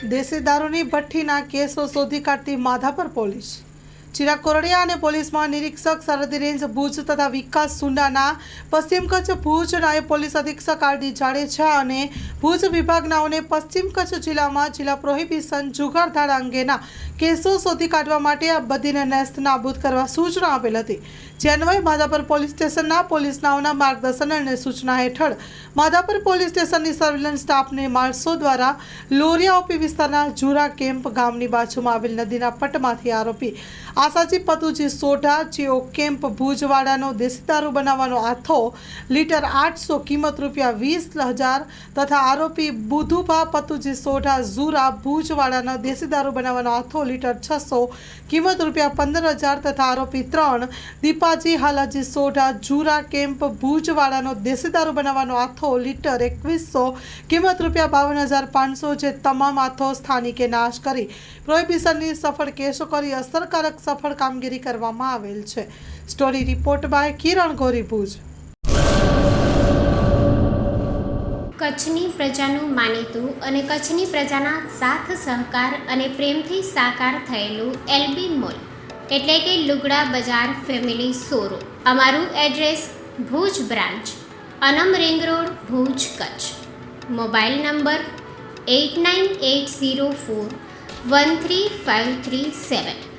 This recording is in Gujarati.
દેશી દારૂની ભઠ્ઠીના કેસો શોધી કાઢતી માધાપર પોલીસ. ચિરાગ કોરડિયા અને પોલીસ મહાનિરીક્ષક સરહદી રેન્જ ભુજ તથા વિકાસ સુંડાના પશ્ચિમ કચ્છ ભુજ નાયબ પોલીસ અધિક્ષક આરડી જાડેજા અને ભુજ વિભાગનાઓને પશ્ચિમ કચ્છ જિલ્લામાં જિલ્લા પ્રોહિબિશન જુગારધારા અંગેના કેસો શોધી કાઢવા માટે આ બધીને નેસ્ત નાબૂદ કરવા સૂચના આપેલ હતી. જે માધાપર પોલીસ સ્ટેશનના પોલીસનાઓના માર્ગદર્શન અને સૂચના હેઠળ માધાપર પોલીસ સ્ટેશનની સર્વેલન્સ સ્ટાફને માણસો દ્વારા લોરિયા ઓપી વિસ્તારના જુરા કેમ્પ ગામની બાજુમાં આવેલ નદીના પટમાંથી આરોપી આસાજી પતુજી સોઢા, જેઓ કેમ્પ ભુજવાડાનો દેશી દારૂ બનાવવાનો આથો, લીટર આઠસો કિંમત રૂપિયા વીસ હજાર તથા આરોપી બુધુભા પતુજી સોઢા ઝુરા ભુજવાડાનો દેશી દારૂ બનાવવાનો આથો, લીટર છસો કિંમત રૂપિયા પંદર હજાર તથા આરોપી ત્રણ દીપાજી હાલાજી સોઢા ઝુરા કેમ્પ ભુજવાડાનો દેશી દારૂ બનાવવાનો આથો, લીટર એકવીસો કિંમત રૂપિયા બાવન હજાર પાંચસો જે તમામ આથો સ્થાનિકે નાશ કરી. પ્રોહિબિશનની સફળ કેસો કરી અસરકારક સફળ કામગીરી કરવામાં આવેલ છે. સ્ટોરી રિપોર્ટ બાય કિરણ ગોરી ભુજ. કચ્છની પ્રજાનું માનીતું અને કચ્છની પ્રજાના સાથ સહકાર અને પ્રેમથી સાકાર થયેલું એલબી મોલ, એટલે કે લુગડા બજાર ફેમિલી સોરો અમારું address Bhuj branch, Anam ring road, Bhuj Kutch. Mobile number eight nine eight zero four one three five three seven.